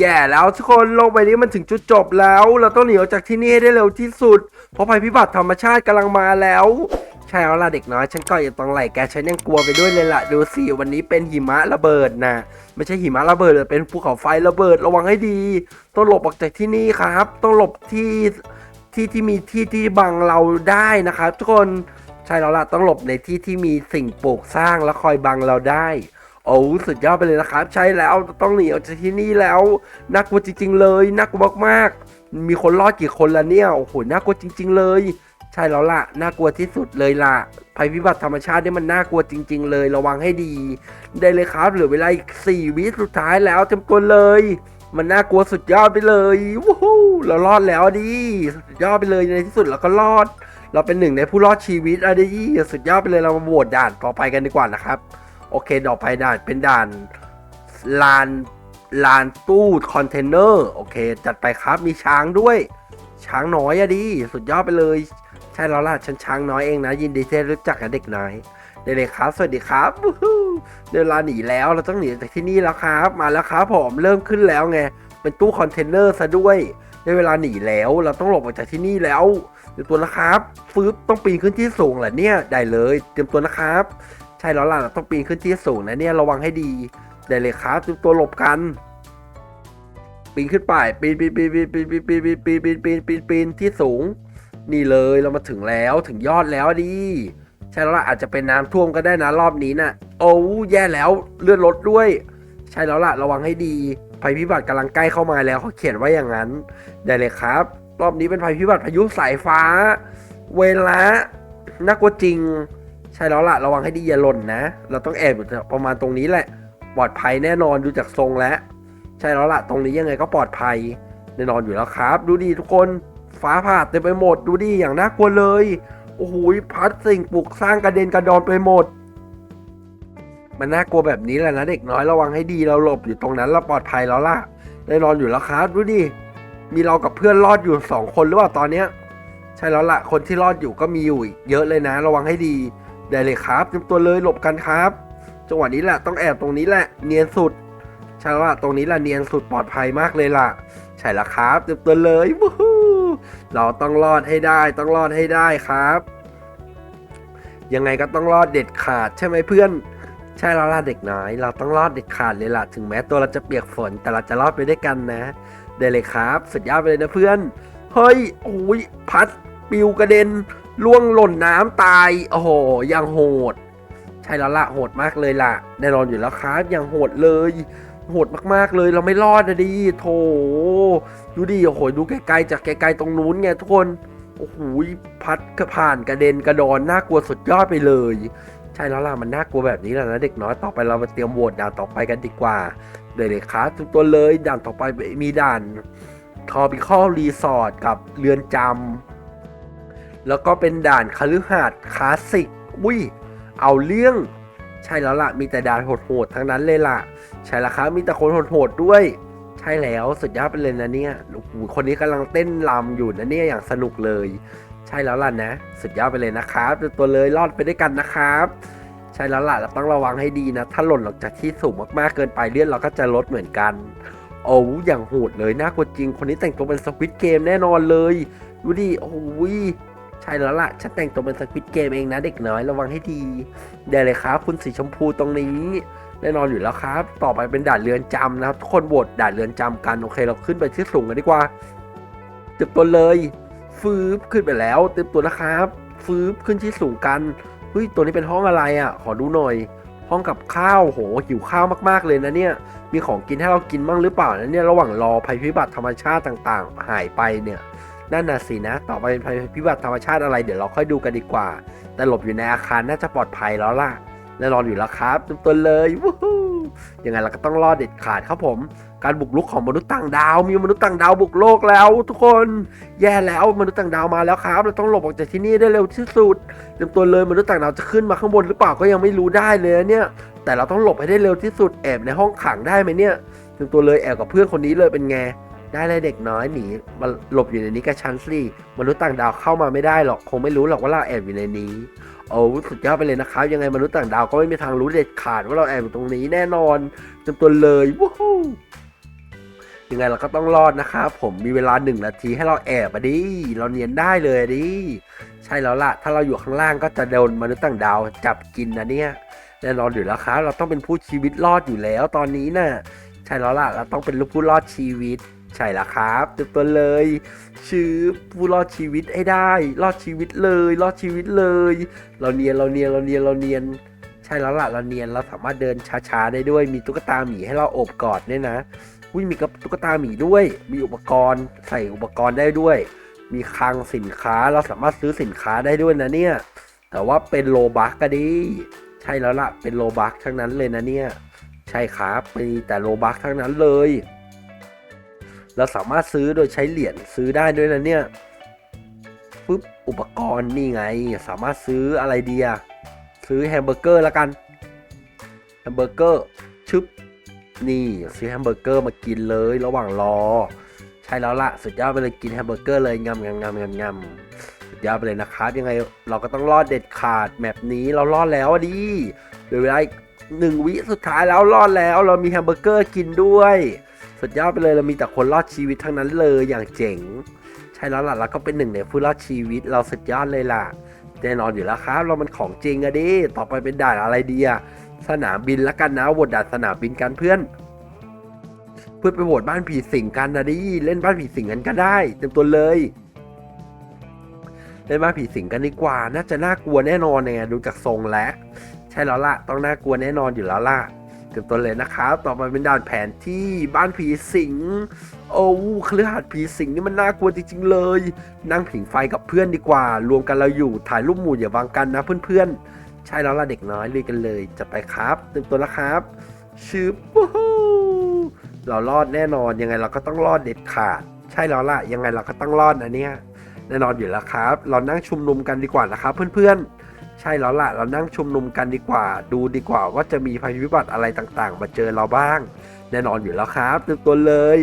แย่แล้วทุกคนโลกใบนี้มันถึงจุดจบแล้ว เราต้องหนีออกจากที่นี่ให้ได้เร็วที่สุด เพราะภัยพิบัติธรรมชาติกำลังมาแล้ว ใช่แล้วล่ะเด็กน้อย ฉันก็อยู่ตรงไหลแกฉันยังกลัวไปด้วยเลยล่ะ ดูสิวันนี้เป็นหิมะระเบิดนะไม่ใช่หิมะระเบิดแต่เป็นภูเขาไฟระเบิดระวังให้ดี ต้องหลบออกจากที่นี่ครับ ต้องหลบที่ที่ที่มีที่ที่บังเราได้นะครับ ทุกคนใช่แล้วล่ะต้องหลบในที่ที่มีสิ่งปลูกสร้างและคอยบังเราได้ โอ้สุดยอดไปเลยนะครับ ใช่แล้วต้องหนีออกจากที่นี่แล้วน่ากลัวจริง ๆ เลยน่ากลัวมากๆ มีคนรอดกี่คนละเนี่ยโอ้โหน่ากลัวจริง ๆ เลย ใช่แล้วล่ะน่ากลัวที่สุดเลยล่ะภัยพิบัติธรรมชาติเนี่ยมันน่ากลัวจริง ๆ เลยระวังให้ดี ได้เลยครับเหลือเวลาอีกสี่วิสุดท้ายแล้วเต็มตัวเลย มันน่ากลัวสุดยอดไปเลยวู้ฮู้เรารอดแล้วดิสุดยอดไปเลยในที่สุดเราก็รอด เราเป็นหนึ่งในผู้รอดชีวิตอะดิสุดยอดไปเลยเรามาโหวตด่านต่อไปกันดีกว่านะครับ โอเคต่อไปด่านเป็นด่านลานลานตู้คอนเทนเนอร์โอเค จัดไปครับมีช้างด้วย ช้างน้อยอะดิสุดยอดไปเลย ใช่แล้วล่ะฉันช้างน้อยเองนะ ยินดีที่รู้จักกับเด็กน้อยได้เลยครับ สวัสดีครับเดี๋ยวลาหนีแล้วเราต้องหนีจากที่นี่แล้วครับ มาแล้วครับผมเริ่มขึ้นแล้วไงเป็นตู้คอนเทนเนอร์ซะด้วยได้เวลาหนีแล้วเราต้องหลบออกจากที่นี่แล้วเตรียมตัวนะครับฟืบต้องปีนขึ้นที่สูงแหละเนี่ยได้เลย เตรียมตัวนะครับ ใช่แล้วล่ะต้องปีนขึ้นที่สูงนะเนี่ยระวังให้ดีได้เลยครับเตรียมตัวหลบกัน ปีนขึ้นไปปีนปีนปีนปีนปีนปีนปีนปีนปีนปีนปีนปีนที่สูง นี่เลยเรามาถึงแล้วถึงยอดแล้วดิใช่แล้วล่ะอาจจะเป็นน้ำท่วมก็ได้นะรอบนี้นะ่ะ โอ้แย่แล้วเลื่อนรถด้วย ใช่แล้วล่ะระวังให้ดีภัยพิบัติกำลังใกล้เข้ามาแล้วเขาเขียนไว้อย่างนั้นได้เลยครับ รอบนี้เป็นภัยพิบัติพายุสายฟ้า เวลาน่ากลัวจริง ใช่แล้วล่ะระวังให้ดีอย่าหล่นนะ เราต้องแอบอยู่ประมาณตรงนี้แหละ ปลอดภัยแน่นอนดูจากทรงแล้ว ใช่แล้วล่ะตรงนี้ยังไงก็ปลอดภัยแน่นอนอยู่แล้วครับ ดูดีทุกคนฟ้าผ่าเต็มไปหมด ดูดีอย่างน่ากลัวเลย โอ้โหพัดสิ่งปลูกสร้างกระเด็นกระดอนไปหมด มันน่ากลัวแบบนี้แหละนะเด็กน้อยระวังให้ดีเราหลบอยู่ตรงนั้นเราปลอดภัยแล้วล่ะแน่นอนอยู่แล้วครับ ดูดิมีเรากับเพื่อนรอดอยู่สองคนหรือเปล่าตอนเนี้ย ใช่แล้วล่ะคนที่รอดอยู่ก็มีอยู่เยอะเลยนะ ระวังให้ดี ได้เลยครับเตรียมตัวเลยหลบกันครับ จังหวะนี้แหละต้องแอบตรงนี้แหละ เนียนสุดใช่แล้วล่ะตรงนี้แหละเนียนสุดปลอดภัยมากเลยล่ะ ใช่ล้วครับเตรียมตัวเลยวู้ฮู้เราต้องรอดให้ได้ต้องรอดให้ได้ครับ ยังไงก็ต้องรอดเด็ดขาดใช่ไหมเพื่อนใช่แล้วล่ะเด็กน้อย เราต้องรอดเด็ดขาดเลยล่ะถึงแม้ตัวเราจะเปียกฝนแต่เราจะรอดไปด้วยกันนะ ได้เลยครับ สุดยอดไปเลยนะเพื่อน เฮ้ยโอ้ยพัดปิวกระเด็น ล่วงหล่นน้ำตาย โอ้โหยังโหด ใช่แล้วล่ะโหดมากเลยล่ะแน่นอนอยู่แล้วครับยังโหดเลย โหดมากๆเลยเราไม่รอดนะดิโถดูดิโอ้โหดูไกลๆจากไกลๆตรงนู้นไงทุกคนโอ้โหพัดกระผ่านกระเด็นกระดอนน่ากลัวสุดยอดไปเลย ใช่แล้วล่ะมันน่ากลัวแบบนี้แหละนะเด็กน้อยต่อไปเรามาเตรียมโหวตด่านต่อไปกันดีกว่าเลยเลยครับทุกตัวเลยด่านต่อไปมีด่านทอปิคอลรีสอร์ทกับเรือนจำ แล้วก็เป็นด่านคฤหาสน์คลาสสิกอุ้ยเอาเรื่อง ใช่แล้วล่ะ มีแต่ด่านโหดๆทั้งนั้นเลยล่ะ ใช่แล้วครับมีแต่คนโหดๆด้วย ใช่แล้วสุดยอดไปเลยนะเนี่ยโอ้โหคนนี้กำลังเต้นรำอยู่นะเนี่ยอย่างสนุกเลย ใช่แล้วล่ะนะ สุดยอดไปเลยนะครับตัวเลยรอดไปด้วยกันนะครับใช่แล้วล่ะเราต้องระวังให้ดีนะ ถ้าหล่นออกจากที่สูงมากๆเกินไปเลือดเราก็จะลดเหมือนกัน โอ้อย่างโหดเลยน่ากลัวจริง คนนี้แต่งตัวเป็นสควิตเกมแน่นอนเลย ดูดิ โอ้ย ใช่แล้วล่ะ ฉันแต่งตัวเป็นสควิตเกมเองนะเด็กน้อยระวังให้ดีได้เลยครับ คุณสีชมพูตรงนี้แน่นอนอยู่แล้วครับ ต่อไปเป็นด่านเรือนจำนะครับ ทุกคนโหวตด่านเรือนจำกัน โอเค เราขึ้นไปที่สูงกันดีกว่าเต็มตัวเลยฟืบขึ้นไปแล้ว เต็มตัวนะครับฟืบขึ้นที่สูงกันเฮ้ยตัวนี้เป็นห้องอะไรอะ ขอดูหน่อย ห้องกับข้าวโหหิวข้าวมากๆเลยนะเนี่ย มีของกินให้เรากินบ้างหรือเปล่านะเนี่ยระหว่างรอภัยพิบัติธรรมชาติต่างๆ หายไปเนี่ย นั่นน่ะสินะ ต่อไปเป็นภัยพิบัติธรรมชาติอะไรเดี๋ยวเราค่อยดูกันดีกว่า แต่หลบอยู่ในอาคารน่าจะปลอดภัยแล้วล่ะแน่นอนอยู่แล้วครับเต็มตัวเลยวู้ฮู้ยังไงเราก็ต้องรอดเด็ดขาดครับผม การบุกรุกของมนุษย์ต่างดาว มีมนุษย์ต่างดาวบุกโลกแล้ว ทุกคน แย่แล้วมนุษย์ต่างดาวมาแล้วครับ เราต้องหลบออกจากที่นี่ได้เร็วที่สุดเตรียมตัวเลยมนุษย์ต่างดาวจะขึ้นมาข้างบนหรือเปล่าก็ยังไม่รู้ได้เลยเนี่ย แต่เราต้องหลบให้ได้เร็วที่สุดแอบในห้องขังได้ไหมเนี่ยเตรียมตัวเลยแอบกับเพื่อนคนนี้เลยเป็นไง ได้เลยเด็กน้อยหนีมาหลบอยู่ในนี้กับฉันสิมนุษย์ต่างดาวเข้ามาไม่ได้หรอกคงไม่รู้หรอกว่าเราแอบอยู่ในนี้โอ้สุดยอดไปเลยนะครับ ยังไงมนุษย์ต่างดาวก็ไม่มีทางรู้เด็ดขาดว่าเราแอบอยู่ตรงนี้แน่นอนเตรียมตัวเลยวู้ฮู้ยังไงเราก็ต้องรอดนะครับผมมีเวลาหนึ่งนาทีให้เราแอบอะดิเราเนียนได้เลยดิใช่แล้วล่ะ ถ้าเราอยู่ข้างล่างก็จะโดนมนุษย์ต่างดาวจับกินนะเนี่ยแน่นอนอยู่แล้วครับ เราต้องเป็นผู้ชีวิตรอดอยู่แล้วตอนนี้น่ะใช่แล้วล่ะ เราต้องเป็นลูกผู้รอดชีวิต ใช่แล้วครับเต็มตัวเลยชื่อผู้รอดชีวิตให้ได้ รอดชีวิตเลย รอดชีวิตเลย เราเนียนเราเนียนเราเนียนเราเนียน ใช่แล้วล่ะเราเนียนเราสามารถเดินช้าๆได้ด้วย มีตุ๊กตาหมีให้เราโอบกอดเนี่ยนะอุ้ยมีกับตุ๊กตาหมีด้วย มีอุปกรณ์ใส่อุปกรณ์ได้ด้วย มีคลังสินค้าเราสามารถซื้อสินค้าได้ด้วยนะเนี่ย แต่ว่าเป็นโลบักก็ดี ใช่แล้วล่ะเป็นโลบักทั้งนั้นเลยนะเนี่ย ใช่ครับมีแต่โลบักทั้งนั้นเลย เราสามารถซื้อโดยใช้เหรียญซื้อได้ด้วยนะเนี่ยปุ๊บอุปกรณ์นี่ไง สามารถซื้ออะไรดีอะซื้อแฮมเบอร์เกอร์แล้วกันแฮมเบอร์เกอร์ชึบนี่ซื้อแฮมเบอร์เกอร์มากินเลยระหว่างรอ ใช่แล้วละสุดยอดไปเลยกินแฮมเบอร์เกอร์เลยงำงำงำงำงำสุดยอดไปเลยนะครับ ยังไงเราก็ต้องรอดเด็ดขาดแมปนี้เรารอดแล้วดิเหลือเวลาหนึ่งวิสุดท้ายแล้วรอดแล้ว เรามีแฮมเบอร์เกอร์กินด้วย สุดยอดไปเลยเรามีแต่คนรอดชีวิตทั้งนั้นเลยอย่างเจ๋ง ใช่แล้วล่ะเราก็เป็นหนึ่งในผู้รอดชีวิตเราสุดยอดเลยล่ะแน่นอนอยู่แล้วครับ เรามันของจริงอะดิต่อไปเป็นด่านอะไรดีอะสนามบินละกันนะโหวตด่านสนามบินกันเพื่อน เพื่อไปโหวตบ้านผีสิงกันนะดิเล่นบ้านผีสิงกันก็ได้ เต็มตัวเลยเล่นบ้านผีสิงกันดีกว่า น่าจะน่ากลัวแน่นอนเนี่ยดูจากทรงแล้วใช่แล้วล่ะ ต้องน่ากลัวแน่นอนอยู่แล้วล่ะ มตัวเลยนะครับ ต่อไปเป็นด่านแผนที่บ้านผีสิง โอ้เครือข่ายผีสิงนี่มันน่ากลัวจริงๆเลย นั่งผิงไฟกับเพื่อนดีกว่า รวมกันเราอยู่ถ่ายรูปหมู่อย่าวางกันนะเพื่อนๆ ใช่แล้วล่ะเด็กน้อยเลยกันเลยจะไปครับเต็มตัวแล้วครับชื้อเรารอดแน่นอนยังไงเราก็ต้องรอดเด็ดขาด ใช่แล้วล่ะยังไงเราก็ต้องรอดนะเนี่ยแน่นอนอยู่แล้วครับ เรานั่งชุมนุมกันดีกว่านะครับเพื่อนๆ ใช่แล้วล่ะ เรานั่งชุมนุมกันดีกว่า ดูดีกว่าว่าจะมีภัยพิบัติอะไรต่างๆ มาเจอเราบ้าง แน่นอนอยู่แล้วครับต็มตัวเลย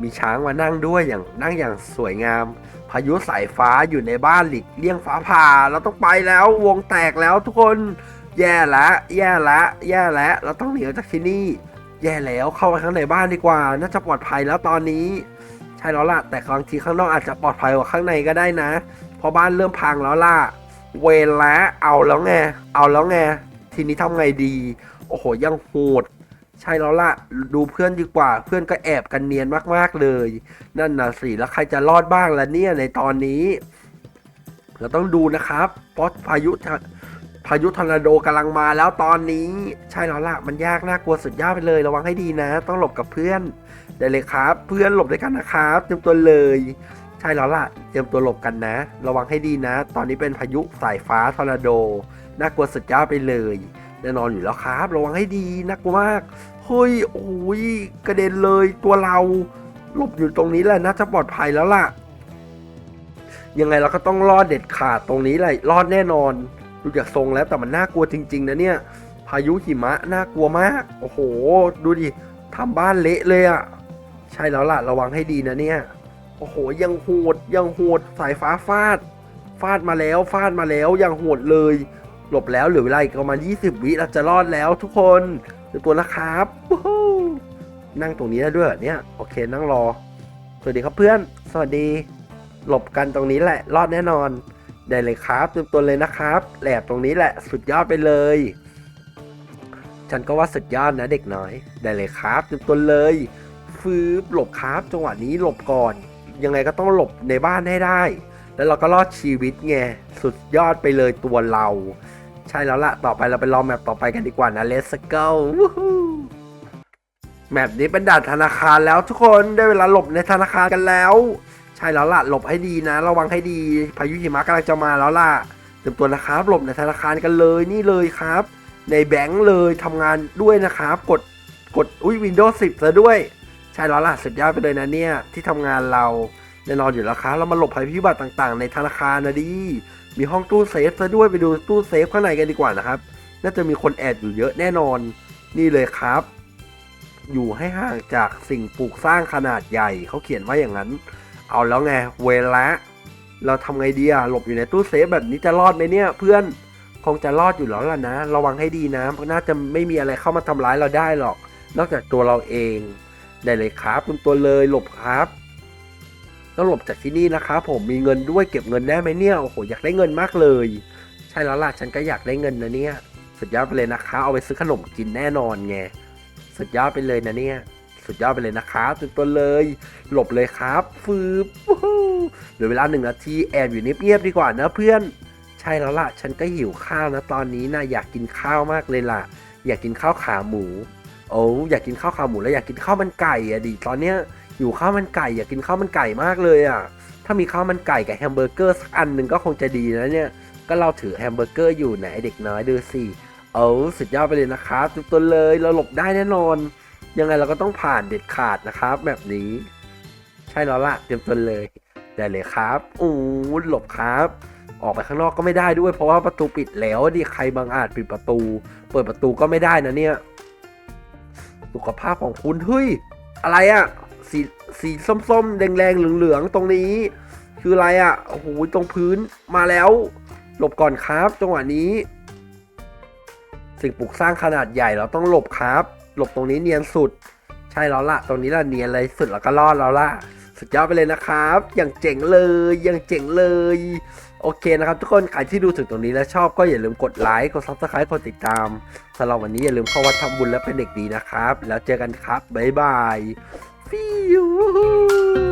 มีช้างมานั่งด้วยอย่างนั่งอย่างสวยงาม พายุสายฟ้าอยู่ในบ้านหลีกเลี่ยงฟ้าผ่า เราต้องไปแล้ววงแตกแล้วทุกคน แย่ละ แย่ละ แย่แล้วเราต้องหนีออกจากที่นี่ แย่แล้วเข้าไปข้างในบ้านดีกว่า น่าจะปลอดภัยแล้วตอนนี้ใช่แล้วล่ะ แต่บางทีข้างนอกอาจจะปลอดภัยกว่าข้างในก็ได้นะ เพราะบ้านเริ่มพังแล้วล่ะ เวล้วเอาแล้วไง เอาแล้วไง ทีนี้ทำไงดี โอ้โห ยังโหด ใช่แล้วล่ะ ดูเพื่อนดีกว่า เพื่อนก็แอบกันเนียนมากๆเลย นั่นนะสิ แล้วใครจะรอดบ้างล่ะเนี่ยในตอนนี้ เราต้องดูนะครับ เพราะพายุพายุทอร์นาโดกำลังมาแล้วตอนนี้ ใช่แล้วล่ะ มันยากน่ากลัวสุดยอดไปเลย ระวังให้ดีนะ ต้องหลบกับเพื่อน ได้เลยครับ เพื่อนหลบด้วยกันนะครับเตรียมตัวเลย ใช่แล้วล่ะ เตรียมตัวหลบกันนะ ระวังให้ดีนะ ตอนนี้เป็นพายุสายฟ้าทอร์นาโด น่ากลัวสุดยอดไปเลย แน่นอนอยู่แล้วครับ ระวังให้ดีน่ากลัวมาก เฮ้ย โอ้ย กระเด็นเลยตัวเรา หลบอยู่ตรงนี้แหละ น่าจะปลอดภัยแล้วล่ะ ยังไงเราก็ต้องรอดเด็ดขาดตรงนี้เลยรอดแน่นอน ดูจากทรงแล้วแต่มันน่ากลัวจริง ๆ นะเนี่ย พายุหิมะน่ากลัวมาก โอ้โห ดูดิทำบ้านเละเลยอะใช่แล้วล่ะ ระวังให้ดีนะเนี่ย อ้โหยังโหดยังโหดสายฟ้าฟาด ฟาดมาแล้วฟาดมาแล้วยังโหดเลย หลบแล้วเหลือเวลาอีกประมาณ 20 วิเราจะรอดแล้วทุกคนเตรียมตัวนะครับนั่งตรงนี้ได้ด้วยเนี่ยโอเคนั่งรอ สวัสดีครับเพื่อน สวัสดี หลบกันตรงนี้แหละ รอดแน่นอน ได้เลยครับเตรียมตัวเลยนะครับแหลบตรงนี้แหละสุดยอดไปเลย ฉันก็ว่าสุดยอดนะเด็กน้อย ได้เลยครับเตรียมตัวเลย ฟืบหลบครับจังหวะนี้หลบก่อน ยังไงก็ต้องหลบในบ้านให้ได้ แล้วเราก็รอดชีวิตไง สุดยอดไปเลยตัวเรา ใช่แล้วละต่อไปเราไปลองแมปต่อไปกันดีกว่านะ Let's go แมปนี้เป็นด่านธนาคารแล้วทุกคนได้เวลาหลบในธนาคารกันแล้ว ใช่แล้วล่ะหลบให้ดีนะ ระวังให้ดี พายุหิมะกำลังจะมาแล้วล่ะเตรียมตัวนะครับหลบในธนาคารกันเลยนี่เลยครับ ในแบงค์เลยทำงานด้วยนะครับ กดกดอุ้ย Windows 10ซะด้วย ใช่แล้วล่ะสุดยอดไปเลยนะเนี่ย ที่ทำงานเราแน่นอนอยู่แล้วครับเรามาหลบภัยพิบัติต่างๆ ในธนาคารนะดิมีห้องตู้เซฟซะด้วยไปดูตู้เซฟข้างในกันดีกว่านะครับ น่าจะมีคนแอบอยู่เยอะแน่นอนนี่เลยครับ อยู่ให้ห่างจากสิ่งปลูกสร้างขนาดใหญ่เขาเขียนว่าอย่างนั้น เอาแล้วไงเวลาเราทำไงดีอะหลบอยู่ในตู้เซฟแบบนี้จะรอดไหมเนี่ย เพื่อนคงจะรอดอยู่แล้วล่ะนะ ระวังให้ดีนะเพราะน่าจะไม่มีอะไรเข้ามาทำร้ายเราได้หรอก นอกจากตัวเราเอง ได้เลยครับคุณตัวเลยหลบครับต้องหลบจากที่นี่นะครับผมมีเงินด้วยเก็บเงินได้ไหมเนี่ยโอ้โหอยากได้เงินมากเลย ใช่แล้วล่ะฉันก็อยากได้เงินนะเนี่ยสุดยอดไปเลยนะคะเอาไปซื้อขนมกินแน่นอนไงสุดยอดไปเลยนะเนี่ยสุดยอดไปเลยนะครับตุนตัวเลย หลบเลยครับฟืบวู้ฮู้เหลือเวลาหนึ่งนาทีแอบอยู่เงียบๆดีกว่านะเพื่อน ใช่แล้วล่ะ ฉันก็หิวข้าวนะตอนนี้นะอยากกินข้าวมากเลยล่ะ อยากกินข้าวขาหมู โอ้อยากกินข้าวขาหมูแล้วอยากกินข้าวมันไก่อะดิตอนเนี้ยอยู่ข้าวมันไก่อยากกินข้าวมันไก่มากเลยอะถ้ามีข้าวมันไก่กับแฮมเบอร์เกอร์สักอันหนึ่งก็คงจะดีนะเนี่ยก็เราถือแฮมเบอร์เกอร์อยู่ไหนเด็กน้อยดูสิโอ้สุดยอดไปเลยนะครับทุกตัวเลยเราหลบได้แน่นอน ยังไงเราก็ต้องผ่านเด็ดขาดนะครับ แบบนี้ ใช่แล้วล่ะเตรียมตัวเลยได้เลยครับอู้หลบครับออกไปข้างนอกก็ไม่ได้ด้วยเพราะว่าประตูปิดแล้วดิใครบางอาจปิดประตู เปิดประตูก็ไม่ได้นะเนี่ย สุขภาพของคุณเฮ้ยอะไรอะสีสีส้มๆ แดงๆ เหลืองๆ ตรงนี้ คืออะไรอะโอ้โหตรงพื้นมาแล้ว หลบก่อนครับจังหวะนี้ สิ่งปลูกสร้างขนาดใหญ่เราต้องหลบครับ หลบตรงนี้เนียนสุด ใช่แล้วล่ะตรงนี้ละเนียนเลยสุดแล้วก็รอดแล้วล่ะสุดยอดไปเลยนะครับ อย่างเจ๋งเลยอย่างเจ๋งเลย โอเคนะครับทุกคนใครที่ดูถึงตรงนี้แล้วชอบก็อย่าลืมกดไลค์กดซับสไครต์กดติดตามสำหรับวันนี้อย่าลืมเข้าวัดทำบุญและเป็นเด็กดีนะครับ แล้วเจอกันครับ บ๊ายบายฟิว